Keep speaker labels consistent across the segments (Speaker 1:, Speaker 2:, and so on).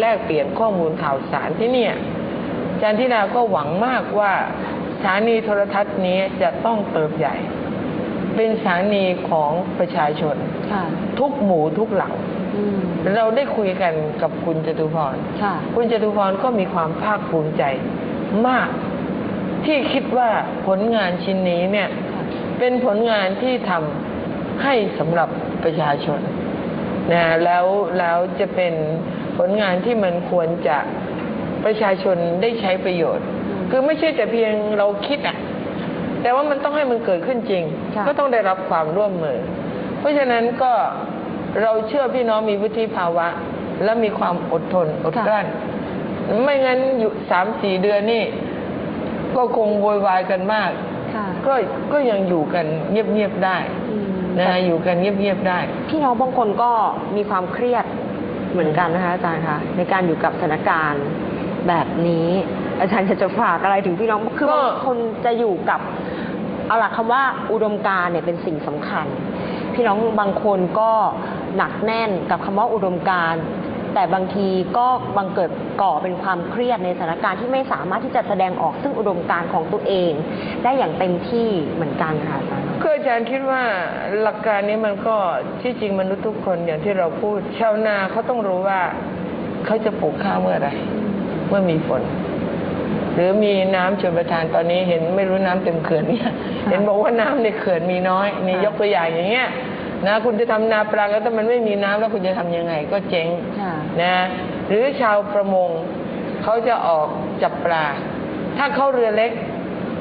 Speaker 1: แลกเปลี่ยนข้อมูลข่าวสารที่เนี่ยอาจารย์ธิดาก็หวังมากว่าสถานีโทรทัศน์นี้จะต้องเติบใหญ่ เป็นสถานีของประชาชน
Speaker 2: ค่ะ
Speaker 1: ทุกหมู่ทุกเหล่า
Speaker 2: อืม
Speaker 1: เราได้คุยกันกับคุณจตุพร
Speaker 2: ค่ะ
Speaker 1: คุณจตุพรก็มีความภาคภูมิใจมาก ที่คิดว่าผลงานชิ้นนี้เนี่ย
Speaker 2: ค่ะ
Speaker 1: เป็นผลงานที่ทำให้สำหรับประชาชนนะแล้วแล้วจะเป็น ผลงานที่มันควรจะประชาชนได้ใช้ประโยชน์
Speaker 2: อืม
Speaker 1: คือไม่ใช่แต่เพียงเราคิดอะ แต่ว่ามันต้องให้มันเกิดขึ้นจริง
Speaker 2: ค่ะ
Speaker 1: ก็ต้องได้รับความร่วมมือ เพราะฉะนั้นก็เราเชื่อพี่น้องมีวุฒิภาวะ และมีความอดทนอดกลั้น ไม่งั้นอยู่สามสี่เดือนนี่ ก็คงโวยวายกันมาก
Speaker 2: ค่ะ
Speaker 1: ก็ก็ยังอยู่กันเงียบๆได้
Speaker 2: อืม
Speaker 1: นะอยู่กันเงียบๆได้
Speaker 2: พี่น้องบางคนก็มีความเครียด เหมือนกันนะคะอาจารย์คะในการอยู่กับสถานการณ์แบบนี้ อาจารย์จะจะฝากอะไรถึงพี่น้องคือ
Speaker 1: ก็
Speaker 2: บางคนจะอยู่กับเอาล่ะคำว่าอุดมการณ์เนี่ยเป็นสิ่งสำคัญ พี่น้องบางคนก็หนักแน่นกับคำว่าอุดมการณ์ แต่บางทีก็บังเกิดก่อเป็นความเครียดในสถานการณ์ที่ไม่สามารถที่จะแสดงออกซึ่งอุดมการณ์ของตัวเอง ได้อย่างเต็มที่เหมือนกันค่ะอาจารย์
Speaker 1: ก็อาจารย์คิดว่าหลักการนี้มันก็ที่จริงมนุษย์ทุกคนอย่างที่เราพูดชาวนาเขาต้องรู้ว่าเขาจะปลูกข้าวเมื่อไหรเมื่อมีฝน หรือมีน้ำชลประทานตอนนี้เห็นไม่รู้น้ำเต็มเขื่อนเนี่ย เห็นบอกว่าน้ำในเขื่อนมีน้อยนี่
Speaker 2: ค่ะ
Speaker 1: ยกตัวอย่างอย่างเงี้ยนะคุณจะทำนาปรังแล้วถ้ามันไม่มีน้ำแล้วคุณจะทำยังไง ก็เจ๊ง
Speaker 2: ค่ะ
Speaker 1: นะหรือชาวประมงเขาจะออกจับปลา ถ้าเขาเรือเล็ก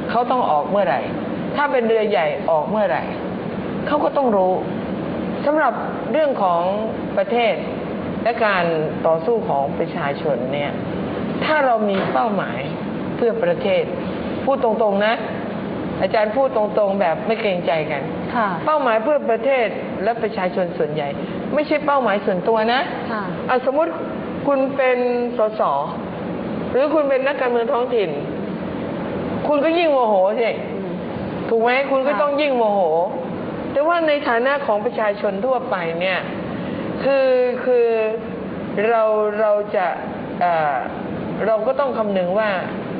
Speaker 1: เขาต้องออกเมื่อไหร่ ถ้าเป็นเรือใหญ่ออกเมื่อไหร่เขาก็ต้องรู้สำหรับเรื่องของประเทศและการต่อสู้ของประชาชนเนี่ยถ้าเรามีเป้าหมายเพื่อประเทศ พูดตรงๆนะ อาจารย์พูดตรงๆแบบไม่เกรงใจกัน
Speaker 2: ค่ะ
Speaker 1: เป้าหมายเพื่อประเทศและประชาชนส่วนใหญ่ ไม่ใช่เป้าหมายส่วนตัวนะ
Speaker 2: ค่ะ
Speaker 1: อะสมมติคุณเป็นสสหรือคุณเป็นนักการเมืองท้องถิ่น คุณก็ยิ่งโมโหสิถูกไหมคุณก็
Speaker 2: ค่ะ
Speaker 1: ต้องยิ่งโมโห แต่ว่าในฐานะของประชาชนทั่วไปเนี่ย คือคือเราเราจะเอ่อเราก็ต้องคำนึงว่า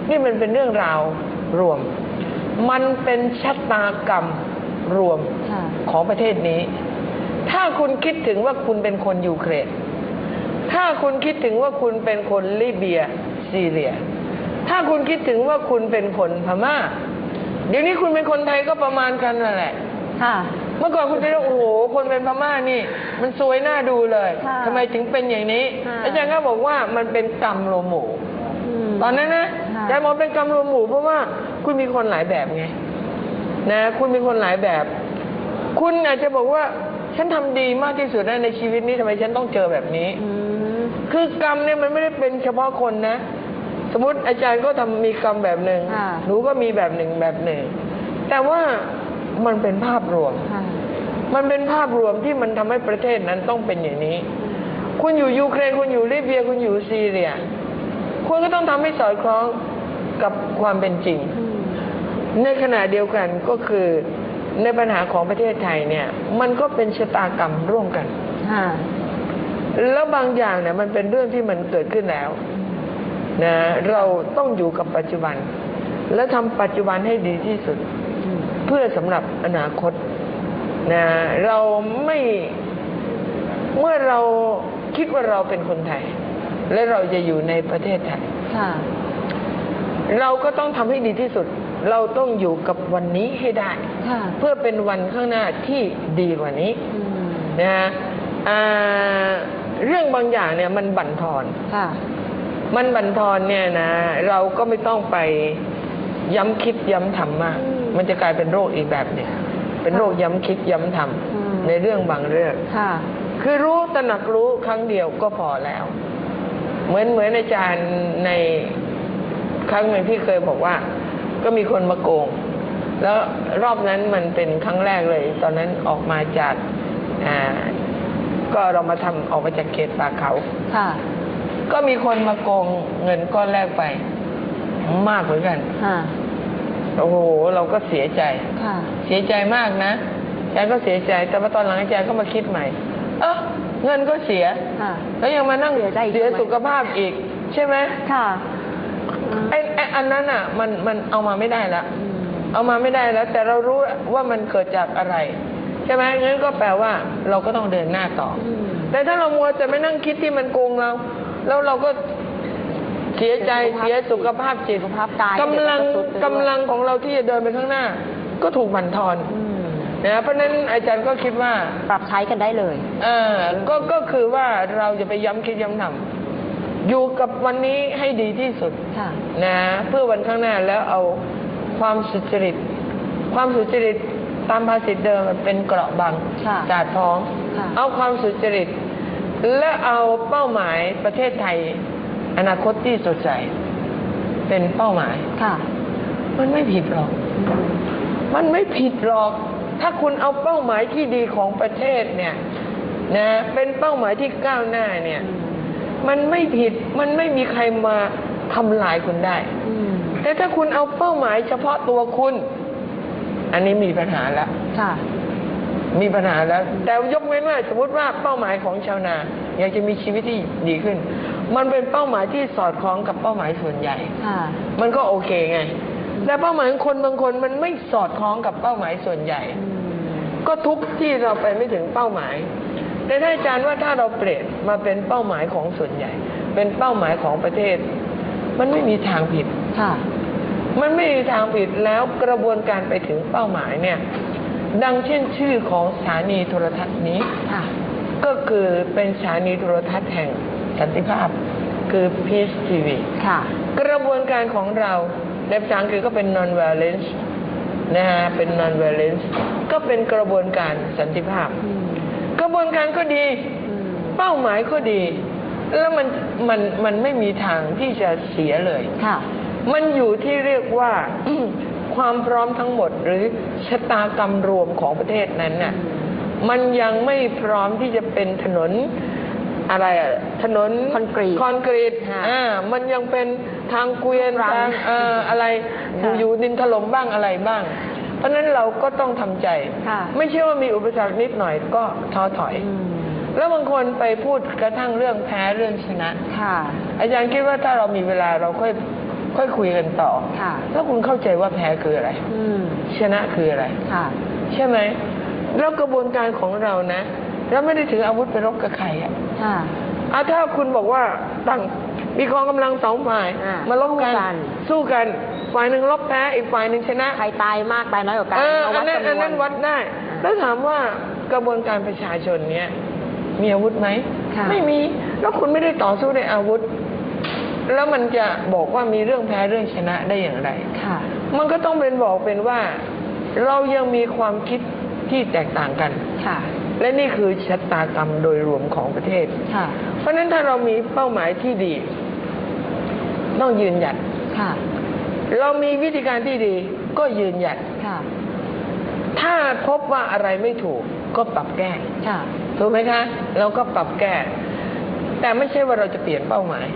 Speaker 1: นี่มันเป็นเรื่องราวรวม มันเป็นชะตากรรมรวม
Speaker 2: ค่ะ
Speaker 1: ของประเทศนี้ ถ้าคุณคิดถึงว่าคุณเป็นคนยูเครน ถ้าคุณคิดถึงว่าคุณเป็นคนลิเบียซีเรีย ถ้าคุณคิดถึงว่าคุณเป็นคนพม่า เดี๋ยวนี้คุณเป็นคนไทยก็ประมาณกันนั่นแหละ
Speaker 2: ค่ะ
Speaker 1: เมื่อก่อนคุณจะเรียกโอ้โห คนเป็นพม่านี่ มันสวยน่าดูเลย
Speaker 2: ค่ะ
Speaker 1: ทำไมถึงเป็นอย่างนี้
Speaker 2: ค่ะ
Speaker 1: อาจารย์ก็บอกว่ามันเป็นกรรมโลหมู่
Speaker 2: ม
Speaker 1: ตอนนั้นนะ
Speaker 2: ค่ะ
Speaker 1: อาจารย์มองเป็นกรรมรวมหมู่เพราะว่าคุณมีคนหลายแบบไง นะ คุณมีคนหลายแบบ คุณอาจจะบอกว่า ฉันทำดีมากที่สุดแล้วในชีวิตนี้ทำไมฉันต้องเจอแบบนี้
Speaker 2: อืม
Speaker 1: คือกรรมเนี่ยมันไม่ได้เป็นเฉพาะคนนะ สมมติอาจารย์ก็ทำมีกรรมแบบหนึ่ง
Speaker 2: ค่ะ
Speaker 1: หนูก็มีแบบหนึ่งแบบหนึ่ง แต่ว่ามันเป็นภาพรวม
Speaker 2: ค่ะ
Speaker 1: มันเป็นภาพรวมที่มันทำให้ประเทศนั้นต้องเป็นอย่างนี้ คุณอยู่ยูเครนคุณอยู่ลิเบียคุณอยู่ซีเรีย คุณก็ต้องทำให้สอดคล้องกับความเป็นจริง
Speaker 2: อืม
Speaker 1: ในขณะเดียวกันก็คือ ในปัญหาของประเทศไทยเนี่ย มันก็เป็นชะตากรรมร่วมกัน
Speaker 2: ค่ะ
Speaker 1: แล้วบางอย่างเนี่ยมันเป็นเรื่องที่มันเกิดขึ้นแล้วนะเราต้องอยู่กับปัจจุบัน และทำปัจจุบันให้ดีที่สุด
Speaker 2: อืม
Speaker 1: เพื่อสำหรับอนาคตนะเราไม่เมื่อเราคิดว่าเราเป็นคนไทย และเราจะอยู่ในประเทศไทย
Speaker 2: ค่ะ
Speaker 1: เราก็ต้องทำให้ดีที่สุด เราต้องอยู่กับวันนี้ให้ได้
Speaker 2: ค่ะ
Speaker 1: เพื่อเป็นวันข้างหน้าที่ดีกว่านี้
Speaker 2: อืม
Speaker 1: นะฮะอ่าเรื่องบางอย่างเนี่ยมันบั่นทอน
Speaker 2: ค่ะ
Speaker 1: มันบั่นทอนเนี่ยนะ เราก็ไม่ต้องไปย้ำคิดย้ำทำมาก
Speaker 2: อืม
Speaker 1: มันจะกลายเป็นโรคอีกแบบหนึ่งเป็นโรคย้ำคิดย้ำท
Speaker 2: อืมำ
Speaker 1: ในเรื่องบางเรื่อง
Speaker 2: ค่ะ
Speaker 1: คือรู้ตระหนักรู้ครั้งเดียวก็พอแล้ว เหมือนเหมือนอาจารย์ในครั้งหนึ่งที่เคยบอกว่า ก็มีคนมาโกง แล้วรอบนั้นมันเป็นครั้งแรกเลย ตอนนั้นออกมาจากอ่าก็เรามาทำออกมาจากเขตป่าเขา
Speaker 2: ค่ะ
Speaker 1: ก็มีคนมาโกงเงินก้อนแรกไป มากเหมือนกัน
Speaker 2: ค่ะ
Speaker 1: โอ้โห เราก็เสียใจ
Speaker 2: ค่ะ
Speaker 1: เสียใจมากนะอาจารย์ก็เสียใจ แต่ว่าตอนหลังอาจารย์ก็มาคิดใหม่ เออเงินก็เสีย
Speaker 2: ค่ะ
Speaker 1: แล้วยังมานั่ง
Speaker 2: เสียใจอีก
Speaker 1: เสีย
Speaker 2: ทำไม
Speaker 1: สุขภาพอีก ใช่ไหม
Speaker 2: ค่ะ
Speaker 1: ไอ้ไอ้อันนั้นอะ มันมันเอามาไม่ได้ละ
Speaker 2: อืม
Speaker 1: เอามาไม่ได้แล้ว แต่เรารู้ว่ามันเกิดจากอะไร ใช่ไหมงั้นก็แปลว่า เราก็ต้องเดินหน้าต่ออ
Speaker 2: ม
Speaker 1: แต่ถ้าเรามัวแต่ไม่นั่งคิดที่มันโกงเรา แล้วเราก็เสียใจเสียสุขภาพจิต
Speaker 2: สุขภาพกาย
Speaker 1: กำลัง
Speaker 2: เดี๋ยวก็จะทรุดไปด้วย
Speaker 1: กำลังของเราที่จะเดินไปข้างหน้า ก็ถูกบั่นทอน
Speaker 2: อืม
Speaker 1: นะเพราะฉะนั้นอาจารย์ก็คิดว่า
Speaker 2: ปรับใช้กันได้เลย
Speaker 1: เออก็ก็คือว่าเราจะไปย้ำคิดย้ำทำ อยู่กับวันนี้ให้ดีที่สุด
Speaker 2: ค่ะ
Speaker 1: นะเพื่อวันข้างหน้าแล้วเอาความสุจริต ความสุจริตตามภาษิตเดิมมันเป็นเกราะบัง
Speaker 2: ค่ะ
Speaker 1: กาดท้อง
Speaker 2: ค่ะ
Speaker 1: เอาความสุจริต และเอาเป้าหมายประเทศไทย อนาคตที่สดใสเป็นเป้าหมาย
Speaker 2: ค่ะ
Speaker 1: มันไม่ผิดหรอกมันไม่ผิดหรอก ถ้าคุณเอาเป้าหมายที่ดีของประเทศเนี่ยนะเป็นเป้าหมายที่ก้าวหน้าเนี่ยมั นไม่ผิดมันไม่มีใครมาทำลายคุณได้
Speaker 2: อืม
Speaker 1: แต่ถ้าคุณเอาเป้าหมายเฉพาะตัวคุณ อันนี้มีปัญหาแล้ว
Speaker 2: ค่ะ
Speaker 1: มีปัญหาแล้ว แต่ยกเว้นว่า สมมติว่าเป้าหมายของชาวนา อยากจะมีชีวิตที่ดีขึ้น มันเป็นเป้าหมายที่สอดคล้องกับเป้าหมายส่วนใหญ่
Speaker 2: ค่ะ
Speaker 1: มันก็โอเคไง แต่เป้าหมายของคนบางคนมันไม่สอดคล้องกับเป้าหมายส่วนใหญ่
Speaker 2: อืม
Speaker 1: ก็ทุกข์ที่เราไปไม่ถึงเป้าหมาย แต่ถ้าอาจารย์ว่าถ้าเราเปลี่ยนมาเป็นเป้าหมายของส่วนใหญ่ เป็นเป้าหมายของประเทศ มันไม่มีทางผิด
Speaker 2: ค่ะ
Speaker 1: มันไม่มีทางผิดแล้วกระบวนการไปถึงเป้าหมายเนี่ย ดังเช่นชื่อของสถานีโทรทัศน์นี้
Speaker 2: ค่ะ
Speaker 1: ก็คือเป็นสถานีโทรทัศน์แห่งสันติภาพ คือ Peace TV
Speaker 2: ค่ะ
Speaker 1: กระบวนการของเราในภาษาอังกฤษก็เป็น non violence นะฮะเป็น non violence ก็เป็นกระบวนการสันติภาพ
Speaker 2: อืม
Speaker 1: กระ บวนการก็ดี
Speaker 2: อืม
Speaker 1: เป้าหมายก็ดี แล้วมันมันมันไม่มีทางที่จะเสียเลย
Speaker 2: ค่ะ
Speaker 1: มันอยู่ที่เรียกว่าความพร้อมทั้งหมดหรือชะตากรรมรวมของประเทศนั้นน่ะมันยังไม่พร้อมที่จะเป็นถนนอะไรอะถนน
Speaker 2: คอนกรีต
Speaker 1: คอนกรีต
Speaker 2: ค่ะ
Speaker 1: อ่ามันยังเป็นทางเกวียน
Speaker 2: รัง
Speaker 1: ทางเอ่ออะไร
Speaker 2: ค่ะ
Speaker 1: อยู่ดินถล่มบ้างอะไรบ้างเพ ราะฉะนั้นเราก็ต้องทำใจ
Speaker 2: ค่ะ
Speaker 1: ไม่ใช่ว่ามีอุปสรรคนิดหน่อยก็ท้อถอย
Speaker 2: อืม
Speaker 1: แล้วบางคนไปพูดกระทั่งเรื่องแพ้เรื่องชนะ
Speaker 2: ค่ะ
Speaker 1: อาจารย์คิดว่าถ้าเรามีเวลาเราค่อยค่อยคุยกันต่อ
Speaker 2: ค่ะ
Speaker 1: แล้วคุณเข้าใจว่าแพ้คืออะไร
Speaker 2: อืม
Speaker 1: ชนะคืออะไร
Speaker 2: ค่ะ
Speaker 1: ใช่ไหมแล้วกระบวนการของเรานะเราไม่ได้ถืออาวุธไปรบกับใครอะ
Speaker 2: ค่ะ
Speaker 1: อะถ้าคุณบอกว่าตั้ง มีกองกำลังสองฝ่าย
Speaker 2: อะ
Speaker 1: มาลบกัน
Speaker 2: สู้กัน
Speaker 1: สู้กัน ฝ่ายหนึ่งลบแพ้อีกฝ่ายหนึ่งชนะ
Speaker 2: ใครตายมากตายน้อยกว่ากัน
Speaker 1: เออ
Speaker 2: มา
Speaker 1: อันนั้น
Speaker 2: จำว
Speaker 1: อันนั้นวัดได้
Speaker 2: อ่า
Speaker 1: แล้วถามว่ากระบวนการประชาชนเนี้ยมีอาวุธไหม
Speaker 2: ค่ะ
Speaker 1: ไม่มี แล้วคุณไม่ได้ต่อสู้ด้วยอาวุธ แล้วมันจะบอกว่ามีเรื่องแพ้เรื่องชนะได้อย่างไร
Speaker 2: ค่ะ
Speaker 1: มันก็ต้องเป็นบอกเป็นว่า เรายังมีความคิดที่แตกต่างกัน
Speaker 2: ค่ะ
Speaker 1: และนี่คือชะตากรรมโดยรวมของประเทศ
Speaker 2: ค่ะ
Speaker 1: เพราะฉะนั้นถ้าเรามีเป้าหมายที่ดี ต้องยืนหยัด
Speaker 2: ค่ะ
Speaker 1: เรามีวิธีการที่ดีก็ยืนหยัด
Speaker 2: ค่ะ
Speaker 1: ถ้าพบว่าอะไรไม่ถูกก็ปรับแก้
Speaker 2: ค่ะ
Speaker 1: ถูกไหมคะ เราก็ปรับแก้ แต่ไม่ใช่ว่าเราจะเปลี่ยนเป้าหมาย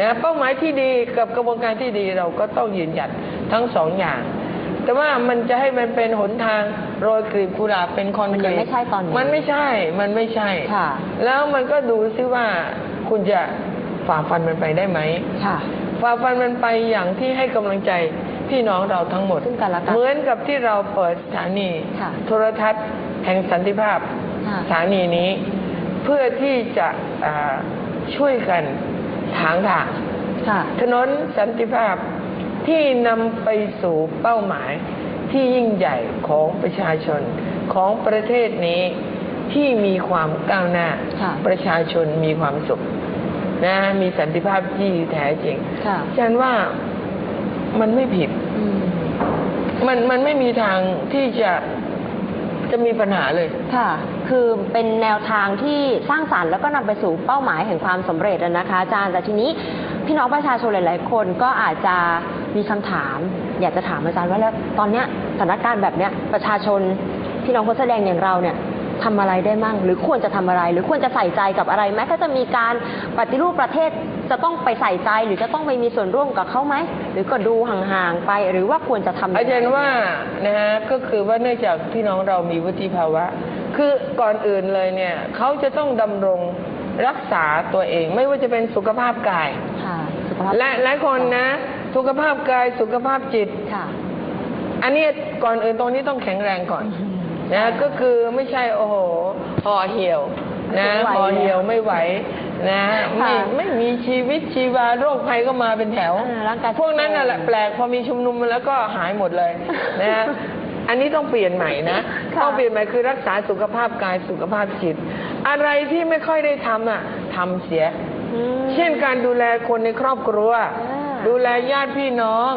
Speaker 1: นะเป้าหมายที่ดีกับกระบวนการที่ดีเราก็ต้องยืนหยัดทั้งสองอย่าง แต่ว่ามันจะให้มันเป็นหนทางโรยกลีบกุหลาบเป็นคอน
Speaker 2: มัน
Speaker 1: ก
Speaker 2: ยัง
Speaker 1: รีต
Speaker 2: ไม่ใช่ตอนนี้
Speaker 1: มันไม่ใช่มันไม่ใช่
Speaker 2: ค่ะ
Speaker 1: แล้วมันก็ดูซิว่าคุณจะ ฝ่าฟันมันไปได้ไหม
Speaker 2: ค่ะ
Speaker 1: ฝ่าฟันมันไปอย่างที่ให้กำลังใจพี่น้องเราทั้งหมด
Speaker 2: ซึ่งกันและกัน
Speaker 1: เหมือนกับที่เราเปิดสถานี
Speaker 2: ค่ะ
Speaker 1: โทรทัศน์แห่งสันติภาพ
Speaker 2: ค่ะ
Speaker 1: สถานีนี้ เพื่อที่จะอ่าช่วยกันถางทาง
Speaker 2: ค่ะ
Speaker 1: ถนนสันติภาพที่นำไปสู่เป้าหมายที่ยิ่งใหญ่ของประชาชนของประเทศนี้ที่มีความก้าวหน้า
Speaker 2: ค่ะ
Speaker 1: ประชาชนมีความสุข นะมีสันติภาพที่แท้จริง
Speaker 2: ค่ะ
Speaker 1: ฉันว่ามันไม่ผิด
Speaker 2: อืม
Speaker 1: มันมันไม่มีทางที่จะจะมีปัญหาเลย
Speaker 2: ค่ะ คือเป็นแนวทางที่สร้างสรรค์แล้วก็นำไปสู่เป้าหมายแห่งความสำเร็จอะนะคะอาจารย์แต่ทีนี้พี่น้องประชาชนหลาย ๆ คนก็อาจจะมีคำถาม อยากจะถามอาจารย์ว่าแล้วตอนเนี้ยสถานการณ์แบบเนี้ยประชาชนพี่น้องคนแสดงอย่างเราเนี่ย ทำอะไรได้มั่ง หรือควรจะทำอะไร หรือควรจะใส่ใจกับอะไรไหมถ้าจะมีการปฏิรูปประเทศจะต้องไปใส่ใจ หรือจะต้องไปมีส่วนร่วมกับเขาไหมหรือก็ดูห่างๆไป หรือว่าควรจะทำงไง
Speaker 1: อาจารย์ว่านะฮะก็คือว่าเนื่องจากพี่น้องเรามีวุฒิภาวะ คือก่อนอื่นเลยเนี่ยเขาจะต้องดำรงรักษาตัวเอง ไม่ว่าจะเป็นสุขภาพกาย
Speaker 2: ค่ะสุขภาพ
Speaker 1: และหลายคนนะ สุขภาพกายสุขภาพจิต
Speaker 2: ค่ะ
Speaker 1: อันนี้ก่อนอื่นตรงนี้ต้องแข็งแรงก่อน
Speaker 2: อืม
Speaker 1: นะก็คือไม่ใช่โอ้โหห่อเหี่ยวนะ
Speaker 2: ไม่ไหว
Speaker 1: ห่อเหี่ยวไม่ไหวนะไม่
Speaker 2: ค่ะ
Speaker 1: ไม่มีชีวิตชีวาโรคภัยก็มาเป็นแถว
Speaker 2: เออร่างกาย
Speaker 1: พวกนั้นน่ะแหละแปลกพอมีชุมนุมแล้วก็หายหมดเลยนะอันนี้ต้องเปลี่ยนใหม่นะ
Speaker 2: ค่ะ
Speaker 1: ต้องเปลี่ยนใหม่คือรักษาสุขภาพกายสุขภาพจิต อะไรที่ไม่ค่อยได้ทำอะทำเสีย
Speaker 2: อืม
Speaker 1: เช่นการดูแลคนในครอบครัว
Speaker 2: อ่า
Speaker 1: ดูแลญาติพี่น้อง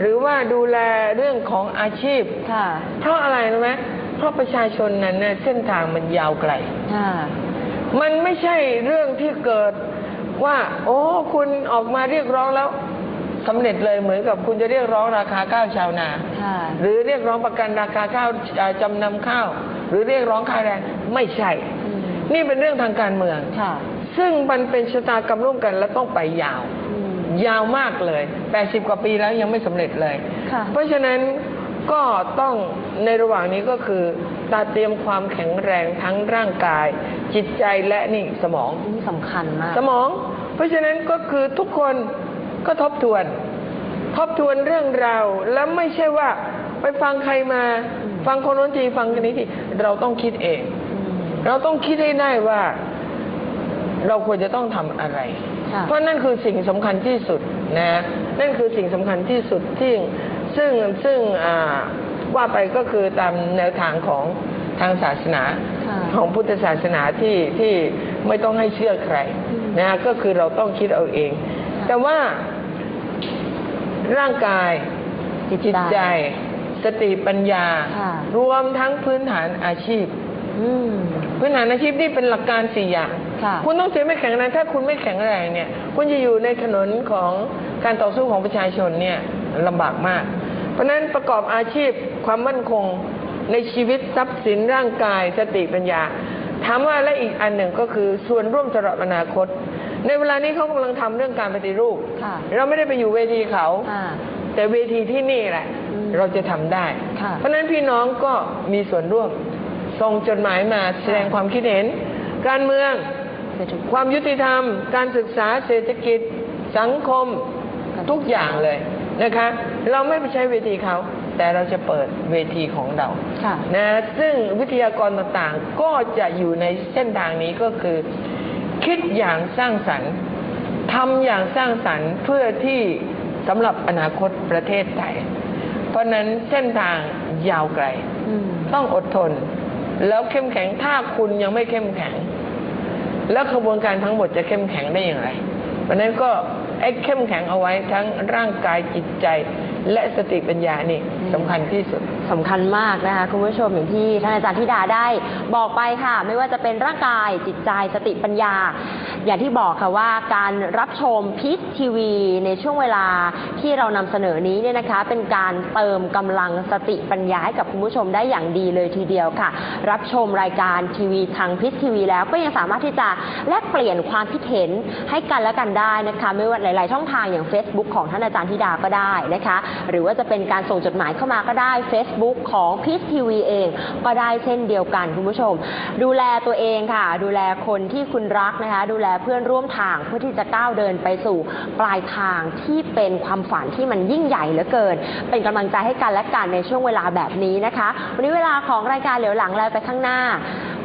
Speaker 1: หรือว่าดูแลเรื่องของอาชีพ
Speaker 2: ค่ะ
Speaker 1: เพราะอะไรรู้ไหม เพราะประชาชนนั้นเนี่ยเส้นทางมันยาวไกล
Speaker 2: ค่ะ
Speaker 1: มันไม่ใช่เรื่องที่เกิดว่า โอ้คุณออกมาเรียกร้องแล้วสำเร็จเลยเหมือนกับคุณจะเรียกร้องราคาข้าวชาวนา
Speaker 2: ค่ะ
Speaker 1: หรือเรียกร้องประกันราคาข้าวเอ่อจำนำข้าว หรือเรียกร้องค่าแรงไม่ใช่
Speaker 2: อืม
Speaker 1: นี่เป็นเรื่องทางการเมือง
Speaker 2: ค่ะ
Speaker 1: ซึ่งมันเป็นชะตากรรมร่วมกันและต้องไปยาว
Speaker 2: อืม
Speaker 1: ยาวมากเลย 80 กว่าปีแล้วยังไม่สำเร็จเลย
Speaker 2: ค่ะ
Speaker 1: เพราะฉะนั้น ก็ต้องในระหว่างนี้ก็คือตาเตรียมความแข็งแรงทั้งร่างกาย จิตใจและนี่สมอง
Speaker 2: นี่สำคัญมาก
Speaker 1: สมอง เพราะฉะนั้นก็คือทุกคนก็ทบทวน ทบทวนเรื่องราวแล้วไม่ใช่ว่าไปฟังใครมา
Speaker 2: อืม
Speaker 1: ฟังคนโน้นทีฟังคนนี้ทีเราต้องคิดเอง
Speaker 2: อืม
Speaker 1: เราต้องคิดให้ได้ว่า เราควรจะต้องทำอะไร
Speaker 2: ค่ะ
Speaker 1: เพราะนั่นคือสิ่งสำคัญที่สุดนะ นั่นคือสิ่งสำคัญที่สุดที่ ซึ่งซึ่งอ่าว่าไปก็คือตามแนวทางของทางศาสนา
Speaker 2: ค่ะ
Speaker 1: ของพุทธศาสนาที่ที่ไม่ต้องให้เชื่อใคร
Speaker 2: อืม
Speaker 1: นะก็คือเราต้องคิดเอาเอง แต่ว่าร่างกาย
Speaker 2: จิต
Speaker 1: จิต
Speaker 2: ใจ
Speaker 1: ใจสติปัญญา
Speaker 2: ค่ะ
Speaker 1: รวมทั้งพื้นฐานอาชีพ
Speaker 2: อืม
Speaker 1: พื้นฐานอาชีพนี่เป็นหลักการสี่อย่าง
Speaker 2: ค่ะ
Speaker 1: คุณต้องเจไม่แข็งแรงถ้าคุณไม่แข็งแรงเนี่ย คุณจะอยู่ในถนนของการต่อสู้ของประชาชนเนี่ยลำบากมาก เพราะฉะนั้นประกอบอาชีพความมั่นคงในชีวิตทรัพย์สินร่างกายสติปัญญาถามว่าและอีกอันหนึ่งก็คือส่วนร่วมสำหรับอนาคต ในเวลานี้เขากำลังทำเรื่องการปฏิรูป
Speaker 2: ค่ะ
Speaker 1: เราไม่ได้ไปอยู่เวทีเขา
Speaker 2: อ่า
Speaker 1: แต่เวทีที่นี่แหละ
Speaker 2: อืม
Speaker 1: เราจะทำได้
Speaker 2: ค่ะ
Speaker 1: เพราะฉะนั้นพี่น้องก็มีส่วนร่วมส่งจดหมายมาแสดงความคิดเห็น การเมือง
Speaker 2: เศรษฐกิจ
Speaker 1: ความยุติธรรม การศึกษาเศรษฐกิจ สังคม
Speaker 2: การ
Speaker 1: ทุกอย่างเลย นะคะ เราไม่ไปใช้เวทีเขา แต่เราจะเปิดเวทีของเรา
Speaker 2: ค่ะ
Speaker 1: นะซึ่งวิทยากรต่างๆก็จะอยู่ในเส้นทางนี้ก็คือ คิดอย่างสร้างสรรค์ทำอย่างสร้างสรรค์เพื่อที่สำหรับอนาคตประเทศไทย เพราะฉะนั้นเส้นทางยาวไกล
Speaker 2: อืม
Speaker 1: ต้องอดทน แล้วเข้มแข็งถ้าคุณยังไม่เข้มแข็ง แล้วขบวนการทั้งหมดจะเข้มแข็งได้อย่างไร เพราะฉะนั้นก็ไอ้เข้มแข็งเอาไว้ทั้งร่างกายจิตใจ และสติปัญญานี่สำคัญที่สุด
Speaker 2: สำคัญมากนะคะคุณผู้ชมอย่างที่ท่านอาจารย์ธิดาได้บอกไปค่ะ ไม่ว่าจะเป็นร่างกายจิตใจสติปัญญา อย่างที่บอกค่ะว่าการรับชมพีชทีวีในช่วงเวลาที่เรานำเสนอนี้เนี่ยนะคะ เป็นการเติมกำลังสติปัญญาให้กับคุณผู้ชมได้อย่างดีเลยทีเดียวค่ะ รับชมรายการทีวีทางพีชทีวี แล้วก็ยังสามารถที่จะแลกเปลี่ยนความคิดเห็นให้กันและกันได้นะคะ ไม่ว่าหลาย ๆ ช่องทางอย่าง Facebook ของท่านอาจารย์ธิดาก็ได้นะคะ หรือว่าจะเป็นการส่งจดหมายเข้ามาก็ได้ Facebook ของพีชทีวีเอง ก็ได้เช่นเดียวกันคุณผู้ชม ดูแลตัวเองค่ะ ดูแลคนที่คุณรักนะคะ ดูแลเพื่อนร่วมทางเพื่อที่จะก้าวเดินไปสู่ปลายทางที่เป็นความฝันที่มันยิ่งใหญ่เหลือเกิน เป็นกำลังใจให้กันและกันในช่วงเวลาแบบนี้นะคะ วันนี้เวลาของรายการเหลียวหลังแล้วไปข้างหน้า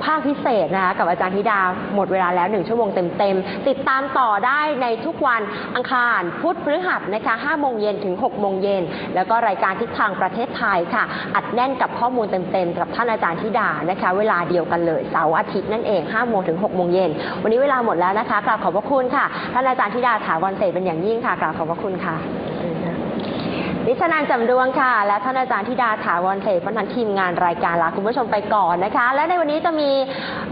Speaker 2: ภาคพิเศษนะคะกับอาจารย์ธิดาหมดเวลาแล้วหนึ่งชั่วโมงเต็มๆ ติดตามต่อได้ในทุกวันอังคาร พุธพฤหัสนะคะ5โมงเย็นถึง 6 โมงเย็น แล้วก็รายการทิศทางประเทศไทยค่ะ อัดแน่นกับข้อมูลเต็มๆ กับท่านอาจารย์ธิดานะคะ เวลาเดียวกันเลยเสาร์อาทิตย์นั่นเอง5โมงถึง6โมงเย็น วันนี้เวลาหมดแล้วนะคะกราบขอบพระคุณค่ะ ท่านอาจารย์ธิดาถาวรเศรษเป็นอย่างยิ่งค่ะกราบขอบพระคุณค่ะ นิชนันจำดวงค่ะ และท่านอาจารย์ธิดาถาวรเศษพนันทีมงานรายการลาคุณผู้ชมไปก่อนนะคะ และในวันนี้จะมี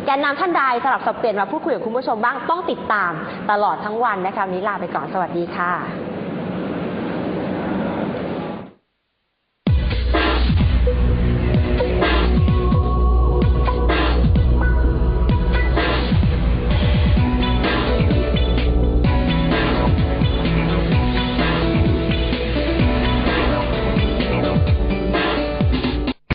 Speaker 2: แกนนำท่านใดสลับสับเปลี่ยนมาพูดคุยกับคุณผู้ชมบ้างต้องติดตามตลอดทั้งวันนะคะวันนี้ลาไปก่อนสวัสดีค่ะ